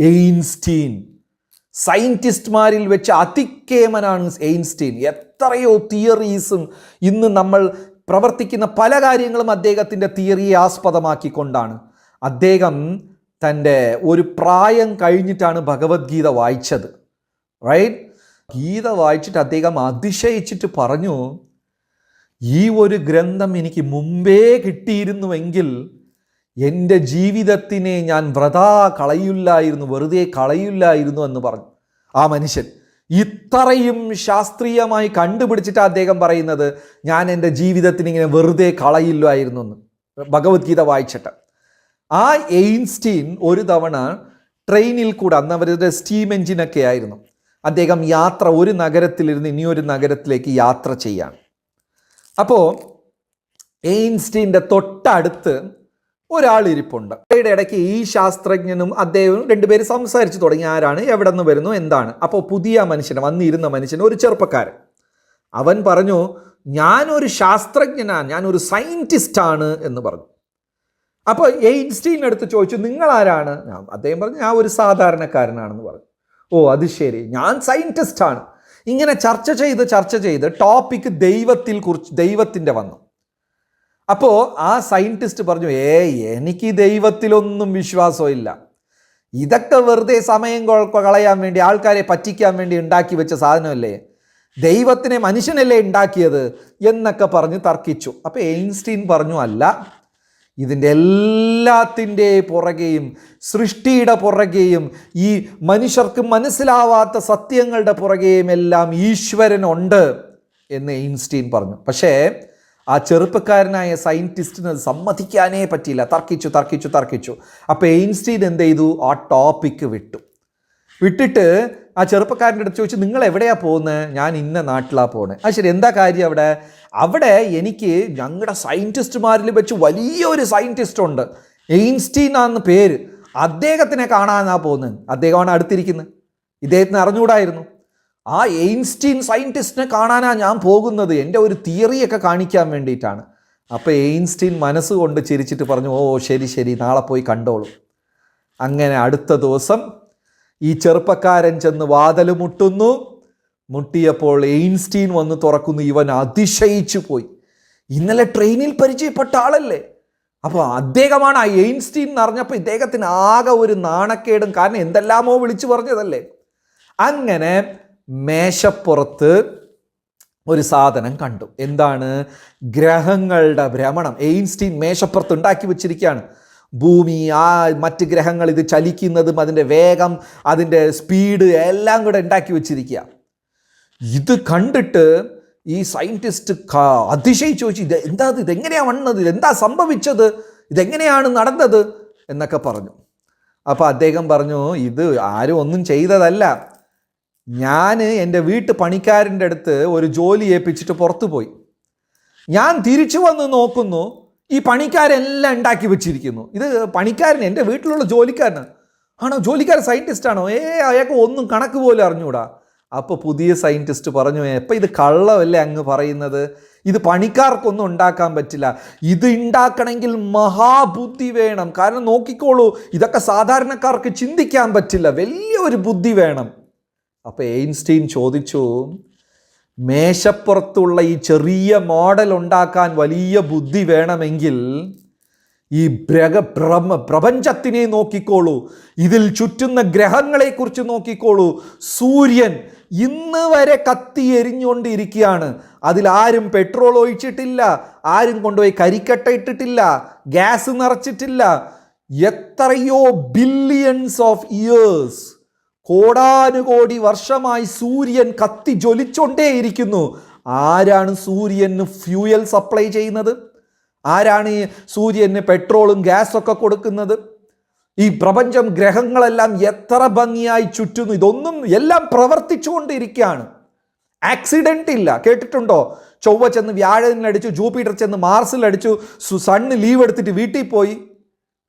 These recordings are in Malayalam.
എയിൻസ്റ്റീൻ. സയന്റിസ്റ്റ്മാരിൽ വെച്ച് അതിക്കേമനാണ് എയിൻസ്റ്റീൻ. എത്രയോ തിയറീസും ഇന്ന് നമ്മൾ പ്രവർത്തിക്കുന്ന പല കാര്യങ്ങളും അദ്ദേഹത്തിന്റെ തിയറിയെ ആസ്പദമാക്കിക്കൊണ്ടാണ്. അദ്ദേഹം തന്റെ ഒരു പ്രായം കഴിഞ്ഞിട്ടാണ് ഭഗവത്ഗീത വായിച്ചത്. റൈറ്റ് ഗീത വായിച്ചിട്ട് അദ്ദേഹം അതിശയിച്ചിട്ട് പറഞ്ഞു ഈ ഒരു ഗ്രന്ഥം എനിക്ക് മുമ്പേ കിട്ടിയിരുന്നുവെങ്കിൽ എന്റെ ജീവിതത്തിനെ ഞാൻ വ്രതാ കളയില്ലായിരുന്നു വെറുതെ കളയില്ലായിരുന്നു എന്ന് പറഞ്ഞു ആ മനുഷ്യൻ. ഇത്രയും ശാസ്ത്രീയമായി കണ്ടുപിടിച്ചിട്ട് അദ്ദേഹം പറയുന്നത് ഞാൻ എന്റെ ജീവിതത്തിന് ഇങ്ങനെ വെറുതെ കളയില്ലായിരുന്നു എന്ന്. ഭഗവത്ഗീത വായിച്ചിട്ട്. ആ എയിൻസ്റ്റീൻ ഒരു തവണ ട്രെയിനിൽ കൂടെ അന്ന് അവരുടെ സ്റ്റീം എഞ്ചിനൊക്കെ ആയിരുന്നു. അദ്ദേഹം യാത്ര ഒരു നഗരത്തിലിരുന്ന് ഇനിയൊരു നഗരത്തിലേക്ക് യാത്ര ചെയ്യാണ്. അപ്പോൾ എയിൻസ്റ്റീന്റെ തൊട്ടടുത്ത് ഒരാൾ ഇരിപ്പുണ്ട് അവരുടെ ഇടയ്ക്ക് ഈ ശാസ്ത്രജ്ഞനും അദ്ദേഹവും രണ്ടുപേരും സംസാരിച്ചു തുടങ്ങി ആരാണ് എവിടെ നിന്ന് വരുന്നു എന്താണ്. അപ്പോൾ പുതിയ മനുഷ്യൻ വന്നിരുന്ന മനുഷ്യൻ ഒരു ചെറുപ്പക്കാരൻ. അവൻ പറഞ്ഞു ഞാനൊരു ശാസ്ത്രജ്ഞനാണ് ഞാനൊരു സയന്റിസ്റ്റാണ് എന്ന് പറഞ്ഞു. അപ്പോൾ എയിൻസ്റ്റീൻ അടുത്ത് ചോദിച്ചു നിങ്ങൾ ആരാണ് അദ്ദേഹം പറഞ്ഞു ഞാൻ ഒരു സാധാരണക്കാരനാണെന്ന് പറഞ്ഞു. ഓ അത് ശരി. ഞാൻ സയന്റിസ്റ്റാണ് ഇങ്ങനെ ചർച്ച ചെയ്ത് ചർച്ച ചെയ്ത് ടോപ്പിക്ക് ദൈവത്തിൽ കുറിച്ച് ദൈവത്തിന്റെ വന്നു. അപ്പോൾ ആ സയന്റിസ്റ്റ് പറഞ്ഞു ഏ എനിക്ക് ദൈവത്തിലൊന്നും വിശ്വാസമില്ല. ഇതൊക്കെ വെറുതെ സമയം കളയാൻ വേണ്ടി ആൾക്കാരെ പറ്റിക്കാൻ വേണ്ടി ഉണ്ടാക്കി വെച്ച സാധനമല്ലേ? ദൈവത്തിനെ മനുഷ്യനല്ലേ ഉണ്ടാക്കിയത്? എന്നൊക്കെ പറഞ്ഞ് തർക്കിച്ചു. അപ്പോൾ എയിൻസ്റ്റീൻ പറഞ്ഞു അല്ല ഇതിന്റെ എല്ലാത്തിന്റെ പുറകെയും സൃഷ്ടിയുടെ പുറകെയും ഈ മനുഷ്യർക്ക് മനസ്സിലാവാത്ത സത്യങ്ങളുടെ പുറകെയും എല്ലാം ഈശ്വരനുണ്ട് എന്ന് എയിൻസ്റ്റീൻ പറഞ്ഞു. പക്ഷേ ആ ചെറുപ്പക്കാരനായ സയന്റിസ്റ്റിന് സമ്മതിക്കാനേ പറ്റിയില്ല. തർക്കിച്ചു തർക്കിച്ചു തർക്കിച്ചു. അപ്പോൾ എയിൻസ്റ്റീൻ എന്ത് ചെയ്തു? ആ ടോപ്പിക്ക് വിട്ടു. വിട്ടിട്ട് ആ ചെറുപ്പക്കാരന്റെ അടുത്ത് ചോദിച്ചു നിങ്ങൾ എവിടെയാണ് പോകുന്നത് ഞാൻ ഇന്ന നാട്ടിലാണ് പോകുന്നത് ആ ശരി എന്താ കാര്യം അവിടെ? അവിടെ എനിക്ക് ഞങ്ങളുടെ സയന്റിസ്റ്റുമാരിൽ വെച്ച് വലിയൊരു സയന്റിസ്റ്റ് ഉണ്ട്. എയിൻസ്റ്റീൻ ആണെന്ന് പേര്. അദ്ദേഹത്തിനെ കാണാനാണ് പോകുന്നത് അദ്ദേഹമാണ് അടുത്തിരിക്കുന്നത് ഇദ്ദേഹത്തിന് അറിഞ്ഞുകൂടായിരുന്നു. ആ എയിൻസ്റ്റീൻ സയന്റിസ്റ്റിനെ കാണാനാണ് ഞാൻ പോകുന്നത്. എന്റെ ഒരു തിയറിയൊക്കെ കാണിക്കാൻ വേണ്ടിയിട്ടാണ്. അപ്പോൾ എയിൻസ്റ്റീൻ മനസ്സുകൊണ്ട് ചിരിച്ചിട്ട് പറഞ്ഞു ഓ ശരി ശരി നാളെ പോയി കണ്ടോളൂ. അങ്ങനെ അടുത്ത ദിവസം ഈ ചെറുപ്പക്കാരൻ ചെന്ന് വാതൽ മുട്ടുന്നു. മുട്ടിയപ്പോൾ എയിൻസ്റ്റീൻ വന്ന് തുറക്കുന്നു. ഇവൻ അതിശയിച്ചു പോയി. ഇന്നലെ ട്രെയിനിൽ പരിചയപ്പെട്ട ആളല്ലേ? അപ്പോൾ അദ്ദേഹമാണ് ആ എയിൻസ്റ്റീൻ എന്ന് അറിഞ്ഞപ്പോൾ ഇദ്ദേഹത്തിന് ആകെ ഒരു നാണക്കേടും. കാരണം എന്തെല്ലാമോ വിളിച്ചു പറഞ്ഞതല്ലേ? അങ്ങനെ മേശപ്പുറത്ത് ഒരു സാധനം കണ്ടു. എന്താണ്? ഗ്രഹങ്ങളുടെ ഭ്രമണം. എയിൻസ്റ്റീൻ മേശപ്പുറത്ത് ഉണ്ടാക്കി വെച്ചിരിക്കുകയാണ്. ഭൂമി ആ മറ്റ് ഗ്രഹങ്ങൾ ഇത് ചലിക്കുന്നതും അതിന്റെ വേഗം അതിന്റെ സ്പീഡ് എല്ലാം കൂടെ ഉണ്ടാക്കി വെച്ചിരിക്കുക. ഇത് കണ്ടിട്ട് ഈ സയന്റിസ്റ്റ് അതിശയിച്ച് ചോദിച്ചു ഇത് എന്താ ഇത്? എങ്ങനെയാണ് വന്നത്? ഇതെന്താ സംഭവിച്ചത്? ഇതെങ്ങനെയാണ് നടന്നത്? എന്നൊക്കെ പറഞ്ഞു. അപ്പോൾ അദ്ദേഹം പറഞ്ഞു ഇത് ആരും ഒന്നും ചെയ്തതല്ല. ഞാൻ എന്റെ വീട്ടു പണിക്കാരന്റെ അടുത്ത് ഒരു ജോലി ഏൽപ്പിച്ചിട്ട് പുറത്തു പോയി. ഞാൻ തിരിച്ചു വന്ന് നോക്കുന്നു ഈ പണിക്കാരെല്ലാം ഉണ്ടാക്കി വെച്ചിരിക്കുന്നു. ഇത് പണിക്കാരൻ എന്റെ വീട്ടിലുള്ള ജോലിക്കാരനാണ് ആണോ? ജോലിക്കാരൻ സയന്റിസ്റ്റ് ആണോ? ഏ അയാൾക്ക് ഒന്നും കണക്ക് പോലും അറിഞ്ഞൂടാ. അപ്പോൾ പുതിയ സയന്റിസ്റ്റ് പറഞ്ഞു എപ്പം ഇത് കള്ളമല്ലേ അങ്ങ് പറയുന്നത്? ഇത് പണിക്കാർക്കൊന്നും ഉണ്ടാക്കാൻ പറ്റില്ല. ഇത് ഉണ്ടാക്കണമെങ്കിൽ മഹാബുദ്ധി വേണം. കാരണം നോക്കിക്കോളൂ ഇതൊക്കെ സാധാരണക്കാർക്ക് ചിന്തിക്കാൻ പറ്റില്ല. വലിയൊരു ബുദ്ധി വേണം. അപ്പോൾ എയിൻസ്റ്റീൻ ചോദിച്ചു മേശപ്പുറത്തുള്ള ഈ ചെറിയ മോഡൽ ഉണ്ടാക്കാൻ വലിയ ബുദ്ധി വേണമെങ്കിൽ ഈ ഗ്രഹ ബ്രഹ്മ പ്രപഞ്ചത്തിനെ നോക്കിക്കോളൂ. ഇതിൽ ചുറ്റുന്ന ഗ്രഹങ്ങളെക്കുറിച്ച് നോക്കിക്കോളൂ. സൂര്യൻ ഇന്ന് വരെ കത്തി എരിഞ്ഞുകൊണ്ടിരിക്കുകയാണ്. അതിൽ ആരും പെട്രോൾ ഒഴിച്ചിട്ടില്ല ആരും കൊണ്ടുപോയി കരിക്കട്ട ഇട്ടിട്ടില്ല ഗ്യാസ് നിറച്ചിട്ടില്ല. എത്രയോ ബില്യൺസ് ഓഫ് ഇയേഴ്സ് കോടാനുകോടി വർഷമായി സൂര്യൻ കത്തി ജ്വലിച്ചോണ്ടേയിരിക്കുന്നു. ആരാണ് സൂര്യന് ഫ്യൂയൽ സപ്ലൈ ചെയ്യുന്നത്? ആരാണ് ഈ സൂര്യന് പെട്രോളും ഗ്യാസൊക്കെ കൊടുക്കുന്നത്? ഈ പ്രപഞ്ചം ഗ്രഹങ്ങളെല്ലാം എത്ര ഭംഗിയായി ചുറ്റുന്നു. ഇതൊന്നും എല്ലാം പ്രവർത്തിച്ചുകൊണ്ടിരിക്കുകയാണ്. ആക്സിഡന്റ് ഇല്ല. കേട്ടിട്ടുണ്ടോ? ചൊവ്വ ചെന്ന് വ്യാഴനിലടിച്ചു ജൂപ്പിറ്റർ ചെന്ന് മാർസിലടിച്ചു സണ്ണ് ലീവ് എടുത്തിട്ട് വീട്ടിൽ പോയി.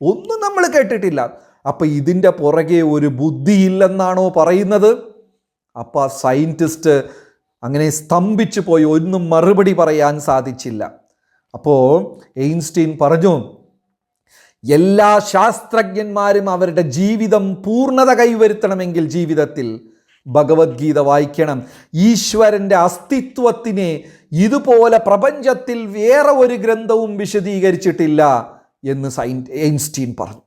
ഒന്നും നമ്മൾ കേട്ടിട്ടില്ല. അപ്പം ഇതിന്റെ പുറകെ ഒരു ബുദ്ധിയില്ലെന്നാണോ പറയുന്നത്? അപ്പം ആ സയന്റിസ്റ്റ് അങ്ങനെ സ്തംഭിച്ചു പോയി. ഒന്നും മറുപടി പറയാൻ സാധിച്ചില്ല. അപ്പോൾ എയിൻസ്റ്റീൻ പറഞ്ഞു എല്ലാ ശാസ്ത്രജ്ഞന്മാരും അവരുടെ ജീവിതം പൂർണത കൈവരുത്തണമെങ്കിൽ ജീവിതത്തിൽ ഭഗവത്ഗീത വായിക്കണം. ഈശ്വരന്റെ അസ്തിത്വത്തിനെ ഇതുപോലെ പ്രപഞ്ചത്തിൽ വേറെ ഒരു ഗ്രന്ഥവും വിശദീകരിച്ചിട്ടില്ല എന്ന് സൈൻ എയിൻസ്റ്റീൻ പറഞ്ഞു.